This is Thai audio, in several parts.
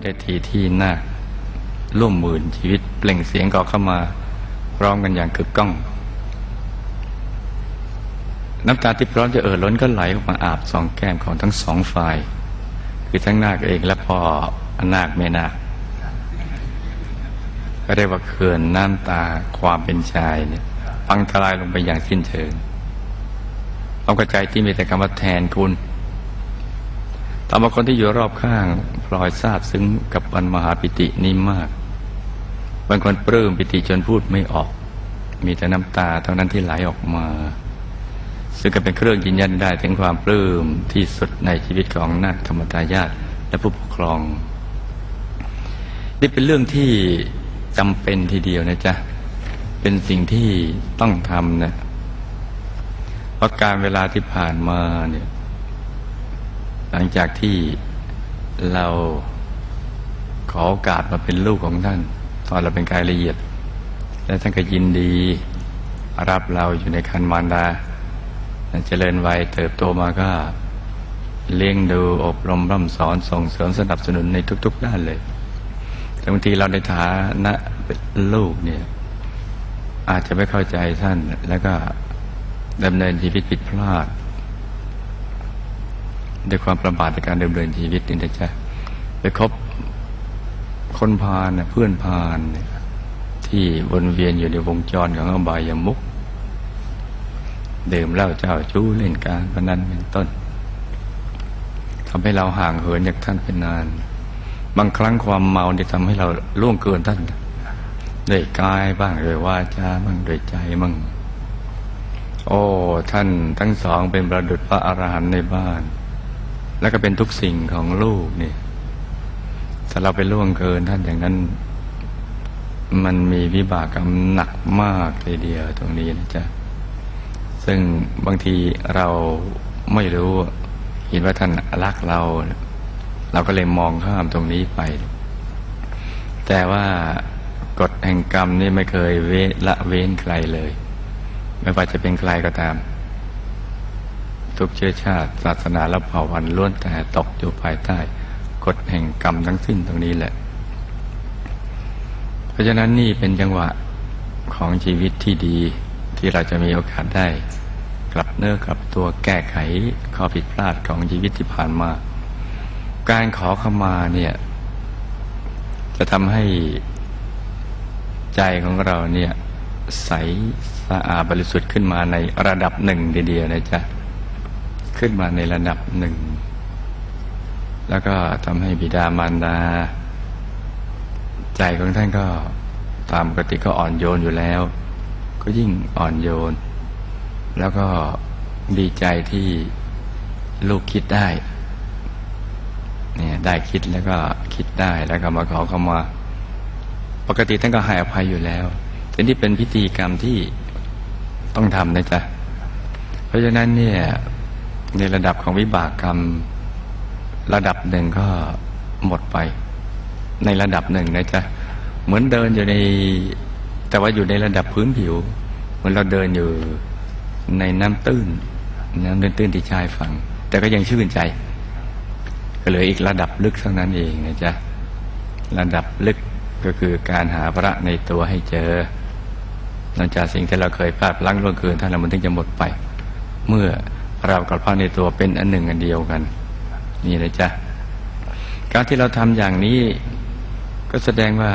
วินาทีที่นาร่วมหมื่นชีวิตเปล่งเสียงก่อเข้ามาร้อมกันอย่างกึกก้อง น้ำตาที่พร้อมจะเอ่อล้นก็ไหลออกมาอาบสองแก้มของทั้งสองฝ่าย คือทั้งนาคเองและพ่อนาคแม่นาคก็ได้ว่าเขื่อนน้ำตาความเป็นชายเนี่ยพังทลายลงไปอย่างสิ้นเชิงความกระจายที่มีแต่คำว่าแทนคุณตามาคนที่อยู่รอบข้าง ลอยทราบซึ้งกับวันมหาปิตินี้มาก บางคนปลื้มปิติจนพูดไม่ออก มีแต่น้ำตาเท่านั้นที่ไหลออกมา ซึ่งก็เป็นเครื่องยืนยันได้ถึงความปลื้มที่สุดในชีวิตของนักธรรมตายาตและผู้ปกครอง นี่เป็นเรื่องที่จำเป็นทีเดียวนะจ๊ะ เป็นสิ่งที่ต้องทำนะเพราะการเวลาที่ผ่านมาเนี่ยหลังจากที่ เราขอโอกาสมาเป็นลูกของท่าน ตอนเราเป็นกายละเอียด และท่านก็ยินดี รับเราอยู่ในคันมารดาเจริญวัยเติบโตมาก็เลี้ยงดูอบรมร่ำสอนส่งเสริมสนับสนุนในทุก ๆ ด้านเลยแต่บางทีเราในฐานะเป็นลูกเนี่ย อาจจะไม่เข้าใจท่านแล้วก็ดำเนินชีวิตผิดพลาด ด้วยความประมาทในการดำเนินชีวิตนี่นะจ๊ะไปคบคนพาลเพื่อนพาลที่วนเวียนอยู่ในวงจรของอบายามุกดื่มเหล้าเจ้าชู้เล่นการพนันเป็นต้นทำให้เราห่างเหินจากท่านเป็นนาน บางครั้งความเมาเนี่ยทำให้เราล่วงเกินท่านด้วยกายบ้างด้วยวาจาบ้างด้วยใจบ้างโอ้ท่านทั้งสองเป็นประดุจพระอรหันต์ในบ้าน แล้วก็เป็นทุกสิ่งของลูกนี่ถ้าเราไปล่วงเกินท่านอย่างนั้น มันมีวิบากกรรมหนักมากเลยเดียวตรงนี้นะจ๊ะซึ่งบางทีเราไม่รู้เห็นว่าท่านรักเรา เราก็เลยมองข้ามตรงนี้ไป แต่ว่ากฎแห่งกรรมนี่ไม่เคยเวละเว้นใครเลย ไม่ว่าจะเป็นใครก็ตาม ทุกเชื้อชาติ ศาสนาและเผ่าพันธุ์ล้วนแต่ตกอยู่ภายใต้กฎแห่งกรรมทั้งสิ้นตรงนี้แหละ เพราะฉะนั้นนี่เป็นจังหวะของชีวิตที่ดีที่เราจะมีโอกาสได้ กลับเนื้อกลับตัวแก้ไขข้อผิดพลาดของชีวิตที่ผ่านมา การขอขมาเนี่ยจะทำให้ใจของเราเนี่ยใสสะอาดบริสุทธิ์ขึ้นมาในระดับหนึ่งเดียวนะจ๊ะ ขึ้นมาในระดับหนึ่ง แล้วก็ทำให้บิดามารดา ใจของท่านก็ตามปกติก็อ่อนโยนอยู่แล้ว ก็ยิ่งอ่อนโยน แล้วก็ดีใจที่ลูกคิดได้เนี่ยได้คิดแล้วก็คิดได้แล้วก็มาขอเข้ามา ปกติท่านก็ให้อภัยอยู่แล้วแต่นี่เป็นพิธีกรรมที่ต้องทำนะจ๊ะ เพราะฉะนั้นเนี่ย ในระดับของวิบากกรรม ระดับหนึ่งก็หมดไป ในระดับหนึ่งนะจ๊ะเหมือนเดินอยู่ใน แต่ว่าอยู่ในระดับพื้นผิว เหมือนเราเดินอยู่ในน้ำตื้น น้ำตื้นๆที่ชายฝั่งแต่ก็ยังชื่นใจ ก็เหลืออีกระดับลึกเท่านั้นเองนะจ๊ะระดับลึกก็คือการหาพระในตัวให้เจอหลังจากสิ่งที่เราเคยพลาดพลั้งล่วงเกินท่านเรามันถึงจะหมดไป เมื่อ เรากับพระในตัวเป็นอันหนึ่งอันเดียวกัน นี่เลยจ้ะการที่เราทำอย่างนี้ก็แสดงว่า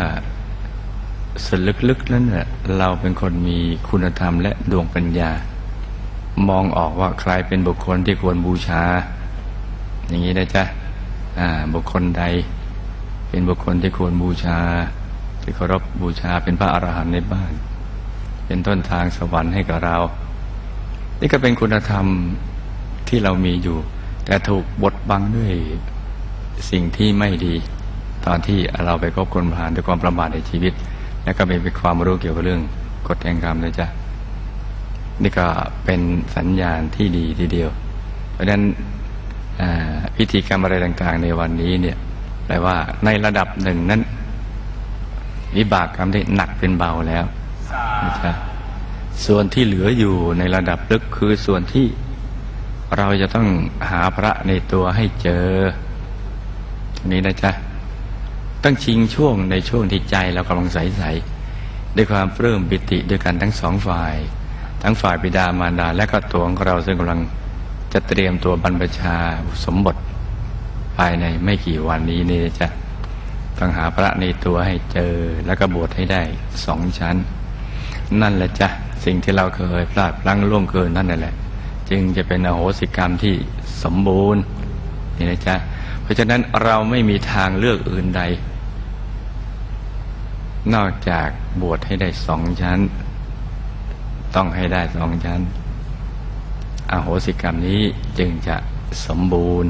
ส่วนลึกๆนั้นน่ะเราเป็นคนมีคุณธรรมและดวงปัญญา มองออกว่าใครเป็นบุคคลที่ควรบูชา อย่างนี้นะจ๊ะบุคคลใด เป็นบุคคลที่ควรบูชาที่เคารพบูชาเป็นพระอรหันต์ในบ้าน เป็นต้นทางสวรรค์ให้กับเรา นี่ก็เป็นคุณธรรม ที่เรามีอยู่ แต่ถูกบดบังด้วยสิ่งที่ไม่ดี ตอนที่เราไปคบคนผ่านด้วยความประมาทในชีวิต แล้วก็ไม่มีความรู้เกี่ยวกับเรื่องกฎแห่งกรรมเลยจ้ะนี่ก็เป็นสัญญาณที่ดีทีเดียว เพราะฉะนั้นพิธีกรรมอะไรต่างๆ ในวันนี้เนี่ยแปลว่าในระดับหนึ่งนั้นวิบากกรรมได้หนักเป็นเบาแล้วนะจ๊ะส่วนที่เหลืออยู่ในระดับลึกคือส่วนที่ เราจะต้องหาพระในตัวให้เจอตรงนี้นะจ๊ะ ต้องชิงช่วงในช่วงที่ใจเรากำลังใสๆด้วยความปลื้มปิติด้วยกันทั้งสองฝ่าย ทั้งฝ่ายบิดามารดาและก็ตัวของเราซึ่งกำลังจะเตรียมตัวบรรพชาสมบทภายในไม่กี่วันนี้นี่จะต้องหาพระในตัวให้เจอแล้วก็บวชให้ได้สองชั้น นั่นแหละจ้ะสิ่งที่เราเคยพลาดพลั้งล่วงเกินนั่นแหละ จึงจะเป็นอโหสิกรรมที่สมบูรณ์นี่นะจ๊ะเพราะฉะนั้นเราไม่มีทางเลือกอื่นใด นอกจากบวชให้ได้สองชั้น ต้องให้ได้สองชั้น อโหสิกรรมนี้จึงจะสมบูรณ์